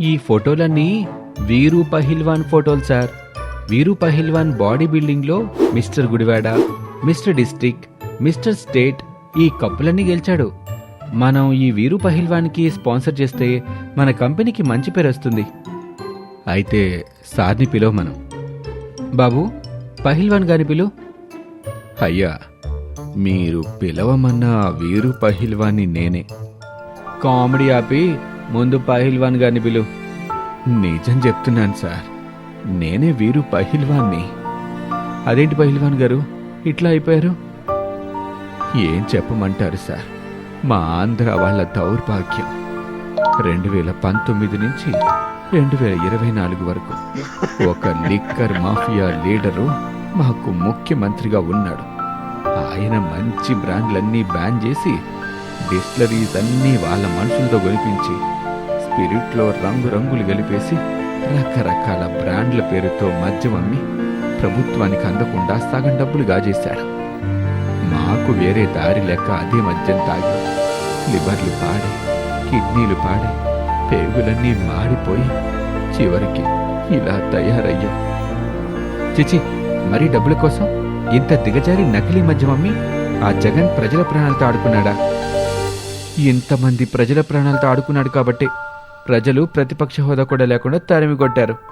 ఈ ఫోటోలన్నీ వీరు పహిల్వాన్ ఫోటోలు సార్. వీరు పహిల్వాన్ బాడీ బిల్డింగ్లో mister Gudivada mister district mister state ఈ కప్పులన్నీ గెలిచాడు. మనం ఈ వీరు పహిల్వాన్కి స్పాన్సర్ చేస్తే మన కంపెనీకి మంచి పేరు వస్తుంది. అయితే సార్ని పిలువ మనం. బాబు పహిల్వాన్ గారి పిలు. అయ్యా మీరు పిలవమన్న వీరు పహిల్వాన్ని నేనే. కామెడీ ఆపి ముందు పహిల్వాన్ గారిని పిలు. నిజం చెప్తున్నాను సార్. నేనే వీరు పహిల్వాన్ని. అదేంటి పహిల్వాన్ గారు? ఇట్లా అయిపోయారు? ఏం చెప్పమంటారు సార్. మా ఆంధ్ర వాళ్ళ దౌర్భాగ్యం. రెండు వేల పంతొమ్మిది నుంచి రెండు వేల ఇరవై నాలుగు వరకు ఒక లిక్కర్ మాఫియా లీడరు మాకు ముఖ్యమంత్రిగా ఉన్నాడు. ఆయన మంచి బ్రాండ్లన్నీ బ్యాన్ చేసి డిస్టిలరీస్ అన్నీ వాళ్ళ మనుషులతో గొలిపించి స్పిరిట్లో రంగురంగులు గలిపేసి రకరకాల బ్రాండ్ల పేరుతో మద్యం అమ్మి ప్రభుత్వానికి అందకుండా సగం డబ్బులు గాజేశాడు. మాకు వేరే దారి లెక్క అదే మద్యం తాగి లివర్లు పాడే కిడ్నీలు పాడే పేగులన్నీ మాడిపోయి చివరికి ఇలా తయారయ్యాం. చిచి మరి డబ్బుల కోసం ఇంత దిగజారి నకిలీ మద్యం అమ్మి ఆ జగన్ ప్రజల ప్రాణాలతో ఆడుకున్నాడా? ఇంతమంది ప్రజల ప్రాణాలతో ఆడుకున్నాడు కాబట్టి ప్రజలు ప్రతిపక్ష హోదా కూడా లేకుండా తరిమి కొట్టారు